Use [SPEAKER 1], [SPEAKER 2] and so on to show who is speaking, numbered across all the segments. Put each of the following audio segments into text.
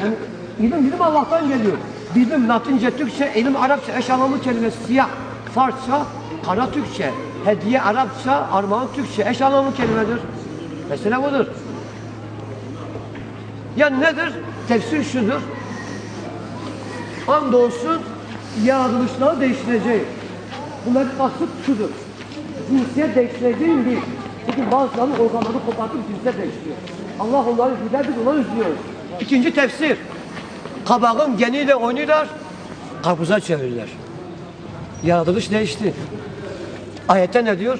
[SPEAKER 1] Yani ilim ilim Allah'tan geliyor. Bilim Latince, Türkçe, ilim Arapça, eş anlamlı kelimesi siyah, Farsça, kara Türkçe, hediye Arapça, armağan Türkçe, eş anlamlı kelimedir. Mesele budur. Yani nedir? Tefsir şudur. Andolsun yaratılışları değiştirecek. Bunların kasıt şudur. Cinsiyet değiştireceğim değil. Çünkü bazılarının organlarını kopartıp cinsiyet değiştiriyor. Allah onları güler biz onları üzülüyoruz. İkinci tefsir. Kabağın geniyle oynuyorlar, karpuza çevirirler. Yaratılış değişti. Ayette ne diyor?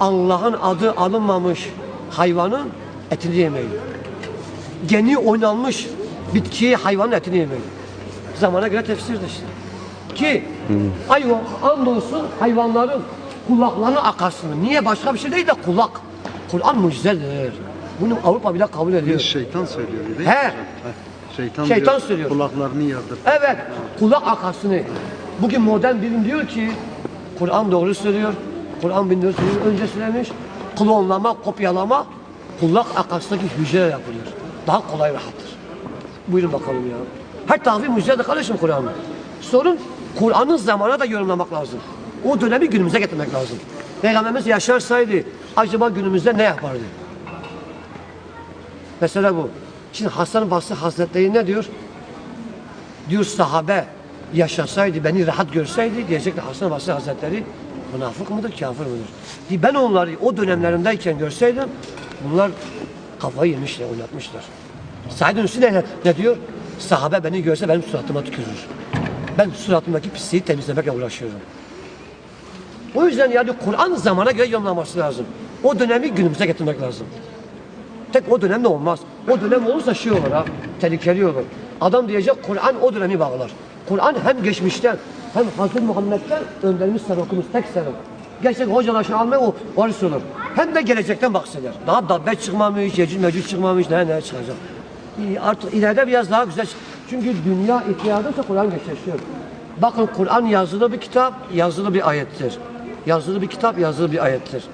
[SPEAKER 1] Allah'ın adı alınmamış hayvanın etini yemeyin. Geni oynanmış bitkiyi hayvanın etini yemeyin. Zamana göre tefsirdir işte. Ki hayvan andolsun hayvanların kulaklarını akarsın. Niye başka bir şey değil de kulak. Kur'an mucizedir. Bunu Avrupa bile kabul ediyor.
[SPEAKER 2] Şeytan söylüyor değil mi?
[SPEAKER 1] He.
[SPEAKER 2] Şeytan,
[SPEAKER 1] Şeytan
[SPEAKER 2] diyor,
[SPEAKER 1] söylüyor.
[SPEAKER 2] Kulaklarını yardır.
[SPEAKER 1] Evet, kulak akarsını. Bugün modern bilim diyor ki, Kur'an doğru söylüyor. Kur'an 1400 yıl önce söylemiş. Klonlama, kopyalama kulak akasındaki hücre yapılıyor. Daha kolay rahattır. Buyurun bakalım ya. Her tahvil mucizedir kardeşim Kur'an'ın. Sorun Kur'an'ın zamana da yorumlamak lazım. O dönemi günümüze getirmek lazım. Peygamberimiz yaşarsaydı acaba günümüzde ne yapardı? Mesela bu. Şimdi Hasan Basri Hazretleri ne diyor? Diyor sahabe yaşasaydı, beni rahat görseydi diyecekti Hasan Basri Hazretleri münafık mıdır, kafir midir? Diye Ben onları o dönemlerindeyken görseydim bunlar kafayı yemişler, oynatmışlar. Said Nursi ne, ne diyor? Sahabe beni görse benim suratıma tükürür. Ben suratımdaki pisliği temizlemekle uğraşıyorum. O yüzden yani Kur'an zamana göre yorumlaması lazım. O dönemi günümüze getirmek lazım. Tek o dönemde olmaz. O dönem olursa şey olur ha, tehlikeli olur. Adam diyecek Kur'an o dönemi bağlar. Kur'an hem geçmişten hem Hazreti Muhammed'den önderimiz okumuz tek oku. Gerçek hocalar şey almaya o varis olur. Hem de gelecekten bahseder. Daha dabbe çıkmamış, yecil mecid çıkmamış, ne ne çıkacak. Artık ileride biraz daha güzel. Çünkü dünya ihtiyacıysa Kur'an geçişiyor. Bakın Kur'an yazılı bir kitap, yazılı bir ayettir. Yazılı bir kitap, yazılı bir ayettir.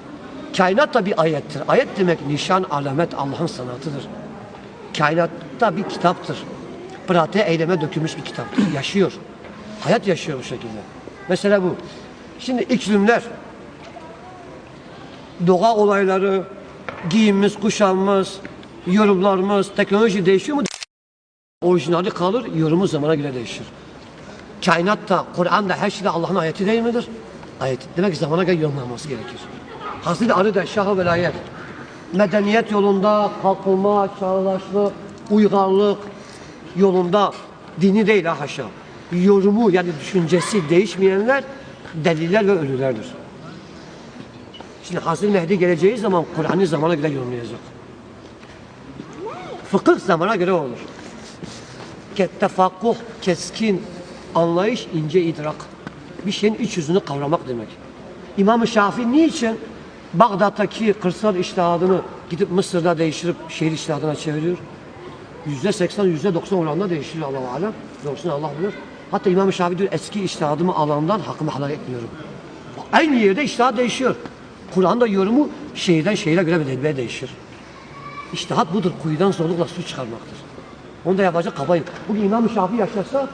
[SPEAKER 1] Kainat da bir ayettir. Ayet demek nişan, alamet Allah'ın sanatıdır. Kainat da bir kitaptır. Pratiğe, eyleme dökülmüş bir kitaptır. Yaşıyor. Hayat yaşıyor bu şekilde. Mesela bu. Şimdi iklimler, doğa olayları, giyimimiz, kuşamımız, yorumlarımız, teknoloji değişiyor mu? Orijinali kalır, yorumu zamana göre değişir. Kainatta, Kur'an'da her şeyde Allah'ın ayeti değil midir? Ayet. Demek ki zamana göre yorumlanması gerekir. Hazreti Ali de şah velayet. Medeniyet yolunda kalkınma, çağdaşlık, uygarlık yolunda dini değil ha haşa. Yorumu yani düşüncesi değişmeyenler deliller ve ölülerdir. Şimdi Hazreti Mehdi geleceği zaman Kur'an'ı zamana göre yorumlayacak. Fıkıh zamana göre olur. Tefakkuh, keskin anlayış, ince idrak. Bir şeyin iç yüzünü kavramak demek. İmam-ı Şafii niçin Bağdat'taki kırsal iştihadını gidip Mısır'da değiştirip şehir iştihadına çeviriyor? Yüzde seksen, yüzde doksan oranında değiştiriyor Allah-u Alem. Doğrusunu Allah bilir. Hatta İmam-ı Şafii diyor eski iştihadımı alandan hakkımı helal etmiyorum. Aynı yerde iştihat değişiyor. Kur'an'da yorumu şehirden şehire göre bedel değişir. İştihat budur. Kuyudan zorlukla su çıkarmaktır. Onu da yapacak kabayım. Bugün İmam-ı Şafii yaşarsa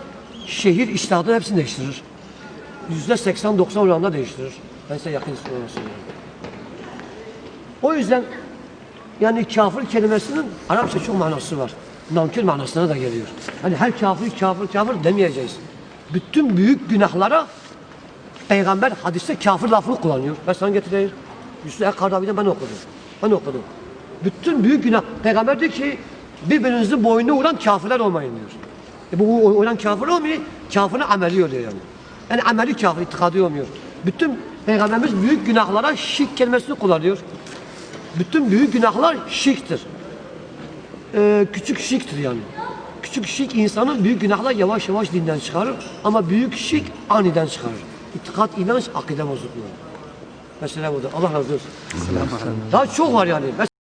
[SPEAKER 1] şehir iştihadını hepsini değiştirir. Yüzde 80-90 oranında değiştirir. Ben size yakın söylüyorum. O yüzden yani kafir kelimesinin Arapça çok manası var. Nankör manasına da geliyor. Hani her kafir kafir kafir demeyeceğiz. Bütün büyük günahlara Peygamber hadiste kafir lafını kullanıyor. Ben sana getireyim. Yusuf Kardavi'den ben okudum. Ben okudum. Bütün büyük günah. Peygamber diyor ki birbirinizin boynuna vuran kafirler olmayın diyor. E bu olan kafir olmuyor. Kafirin ameli oluyor yani. Yani ameli kafir, itikadı olmuyor. Bütün Peygamberimiz büyük günahlara şirk kelimesini kullanıyor. Bütün büyük günahlar şirktir. Ee, küçük şirktir yani. Küçük şirk insanın büyük günahlar yavaş yavaş dinden çıkarır. Ama büyük şirk aniden çıkarır. İtikat, inanç, akide bozukluğu. Mesela burada. Allah razı olsun. Daha çok var yani.